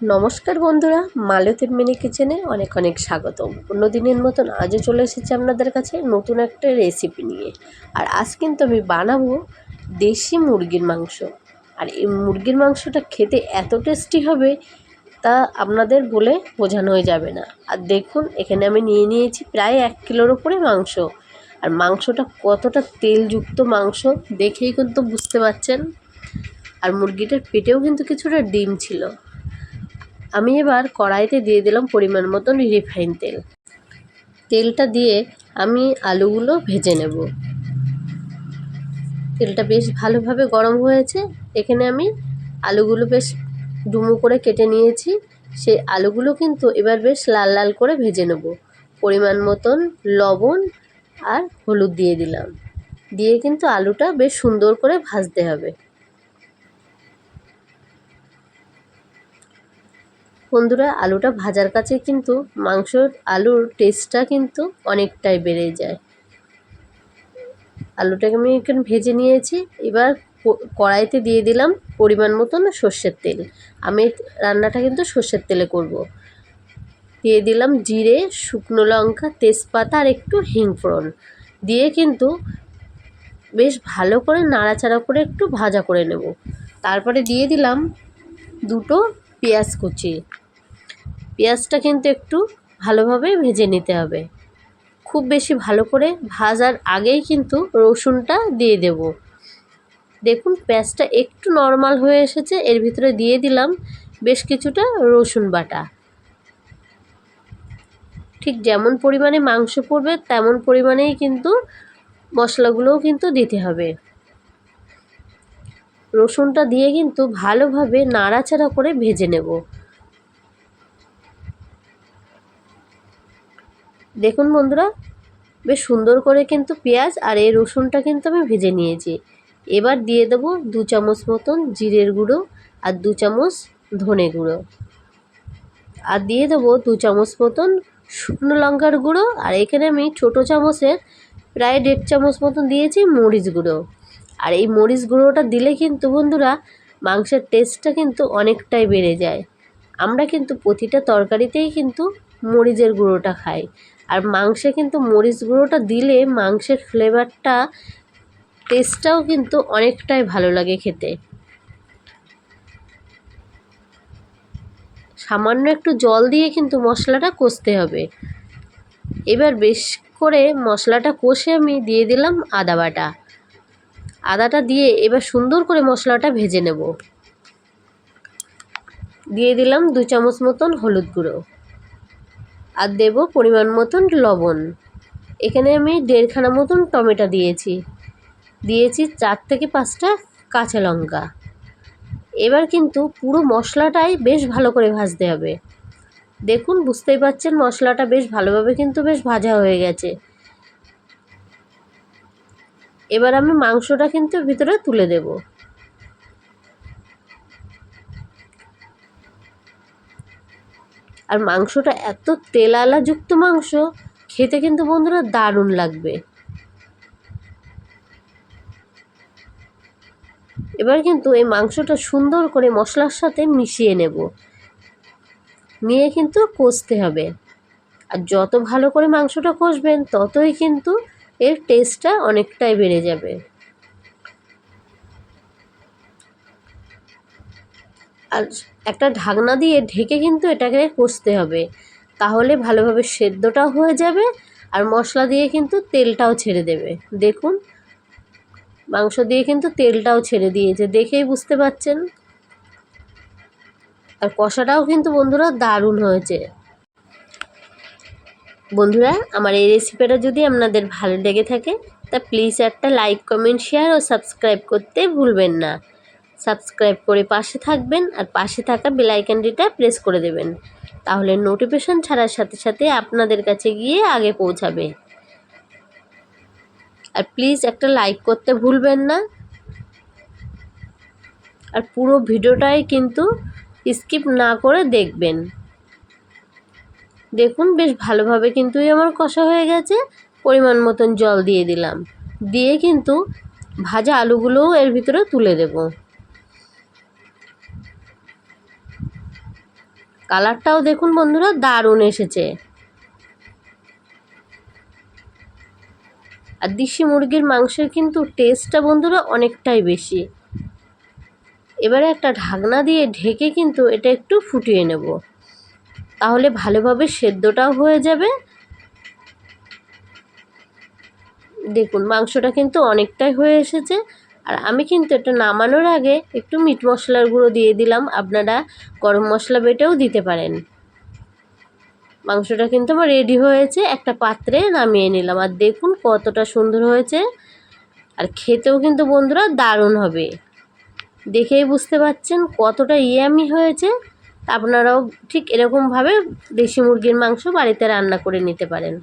নমস্কার বন্ধুরা, মালতীর মিনি কিচেনে অনেক অনেক স্বাগতম। অন্য দিনের মতন আজও চলে এসেছি আপনাদের কাছে নতুন একটা রেসিপি নিয়ে। আর আজ কিন্তু আমি বানাবো দেশি মুরগির মাংস। আর এই মুরগির মাংসটা খেতে এত টেস্টি হবে তা আপনাদের বলে বোঝানো হয়ে যাবে না। আর দেখুন, এখানে আমি নিয়ে নিয়েছি প্রায় এক কিলোর ওপরে মাংস। আর মাংসটা কতটা তেলযুক্ত মাংস দেখেই কিন্তু বুঝতে পারছেন আর মুরগিটার পেটেও কিন্তু কিছুটা ডিম ছিল। আমি এবার কড়াইতে দিয়ে দিলাম পরিমাণ মতন রিফাইন তেল। তেলটা দিয়ে আমি আলুগুলো ভেজে নেব। তেলটা বেশ ভালোভাবে গরম হয়েছে। এখানে আমি আলুগুলো বেশ ডুমো করে কেটে নিয়েছি। সেই আলুগুলো কিন্তু এবার বেশ লাল লাল করে ভেজে নেব। পরিমাণ মতন লবণ আর হলুদ দিয়ে দিলাম। দিয়ে কিন্তু আলুটা বেশ সুন্দর করে ভাজতে হবে। বন্ধুরা, আলুটা ভাজার কাছে কিন্তু মাংসর আলুর টেস্টটা কিন্তু অনেকটাই বেড়ে যায়। আলুটাকে আমি এখানে ভেজে নিয়েছি। এবার কড়াইতে দিয়ে দিলাম পরিমাণ মতন সর্ষের তেল। আমি রান্নাটা কিন্তু সর্ষের তেলে করব। দিয়ে দিলাম জিরে, শুকনো লঙ্কা, তেজপাতা আর একটু হিং ফোড়ন। দিয়ে কিন্তু বেশ ভালো করে নাড়াচাড়া করে একটু ভাজা করে নেব। তারপরে দিয়ে দিলাম দুটো পেঁয়াজ কুচি। পেঁয়াজটা কিন্তু একটু ভালোভাবে ভেজে নিতে হবে। খুব বেশি ভালো করে ভাজার আগেই কিন্তু রসুনটা দিয়ে দেব। দেখুন, পেঁয়াজটা একটু নর্মাল হয়ে এসেছে, এর ভিতরে দিয়ে দিলাম বেশ কিছুটা রসুন বাটা। ঠিক যেমন পরিমাণে মাংস পড়বে, তেমন পরিমাণেই কিন্তু মশলাগুলোও কিন্তু দিতে হবে। রসুনটা দিয়ে কিন্তু ভালোভাবে নাড়াচাড়া করে ভেজে নেব। দেখুন বন্ধুরা, বেশ সুন্দর করে কিন্তু পেঁয়াজ আর এই রসুনটা কিন্তু আমি ভেজে নিয়েছি। এবার দিয়ে দেবো দু চামচ মতন জিরের গুঁড়ো আর দু চামচ ধনে গুঁড়ো। আর দিয়ে দেবো দু চামচ মতন শুকনো লঙ্কার গুঁড়ো আর এখানে আমি ছোটো চামচের প্রায় দেড় চামচ মতন দিয়েছি মরিচ গুঁড়ো। আর এই মরিচ গুঁড়োটা দিলে কিন্তু বন্ধুরা, মাংসের টেস্টটা কিন্তু অনেকটাই বেড়ে যায়। আমরা কিন্তু প্রতিটা তরকারিতেই কিন্তু মরিচের গুঁড়োটা খাই। আর মাংসে কিন্তু মরিচ গুঁড়োটা দিলে মাংসের ফ্লেভারটা টেস্টটাও কিন্তু অনেকটাই ভালো লাগে খেতে। সামান্য একটু জল দিয়ে কিন্তু মশলাটা কষতে হবে। এবার বেশ করে মশলাটা কষে আমি দিয়ে দিলাম আদা বাটা। আদাটা দিয়ে এবার সুন্দর করে মশলাটা ভেজে নেব। দিয়ে দিলাম দু চামচ মতন হলুদ গুঁড়ো। আর দেব পরিমাণ মতন লবণ। এখানে আমি দেড়খানা মতন টমেটো দিয়েছি। দিয়েছি চার থেকে পাঁচটা কাঁচা লঙ্কা। এবার কিন্তু পুরো মশলাটাই বেশ ভালো করে ভাজতে হবে। দেখুন, বুঝতেই পাচ্ছেন মশলাটা বেশ ভালোভাবে কিন্তু বেশ ভাজা হয়ে গেছে। এবার আমি মাংসটা কিন্তু ভিতরে তুলে দেব। আর মাংসটা এত তেলালাযুক্ত মাংস, খেতে কিন্তু বন্ধুরা দারুণ লাগবে। এবার কিন্তু এই মাংসটা সুন্দর করে মশলার সাথে মিশিয়ে নেব। নিয়ে কিন্তু কষতে হবে। আর যত ভালো করে মাংসটা কষবেন, ততই কিন্তু এর টেস্টটা অনেকটাই বেড়ে যাবে। আর একটা ঢাকনা দিয়ে ঢেকে কিন্তু এটাকে কষতে হবে। তাহলে ভালোভাবে সেদ্ধটাও হয়ে যাবে আর মশলা দিয়ে কিন্তু তেলটাও ছেড়ে দেবে। দেখুন, মাংস দিয়ে কিন্তু তেলটাও ছেড়ে দিয়েছে, দেখেই বুঝতে পাচ্ছেন? আর কষাটাও কিন্তু বন্ধুরা দারুণ হয়েছে। বন্ধুরা, আমার এই রেসিপিটা যদি আপনাদের ভালো লেগে থাকে, তা প্লিজ একটা লাইক, কমেন্ট, শেয়ার ও সাবস্ক্রাইব করতে ভুলবেন না। সাবস্ক্রাইব করে পাশে থাকবেন আর পাশে থাকা বেলাইকানটিটা প্রেস করে দেবেন। তাহলে নোটিফিকেশান ছাড়ার সাথে সাথে আপনাদের কাছে গিয়ে আগে পৌঁছাবে। আর প্লিজ একটা লাইক করতে ভুলবেন না। আর পুরো ভিডিওটাই কিন্তু স্কিপ না করে দেখবেন। দেখুন, বেশ ভালোভাবে কিন্তু আমার কষা হয়ে গেছে। পরিমাণ মতন জল দিয়ে দিলাম। দিয়ে কিন্তু ভাজা আলুগুলোও এর ভিতরে তুলে দেব। কালারটাও দেখুন বন্ধুরা, দারুণ এসেছে। আর দেশি মুরগির মাংসের কিন্তু টেস্টটা বন্ধুরা অনেকটাই বেশি। এবারে একটা ঢাকনা দিয়ে ঢেকে কিন্তু এটা একটু ফুটিয়ে নেব। তাহলে ভালোভাবে সেদ্ধটাও হয়ে যাবে। দেখুন, মাংসটা কিন্তু অনেকটাই হয়ে এসেছে। আর আমি কিন্তু এটা নামানোর আগে একটু মিট মশলার গুঁড়ো দিয়ে দিলাম। আপনারা গরম মশলা বেটেও দিতে পারেন। মাংসটা কিন্তু আমার রেডি হয়েছে। একটা পাত্রে নামিয়ে নিলাম। আর দেখুন কতটা সুন্দর হয়েছে। আর খেতেও কিন্তু বন্ধুরা দারুণ হবে। দেখেই বুঝতে পাচ্ছেন কতটা ইয়ামি হয়েছে। আপনারাও ঠিক এরকমভাবে দেশি মুরগির মাংস বাড়িতে রান্না করে নিতে পারেন।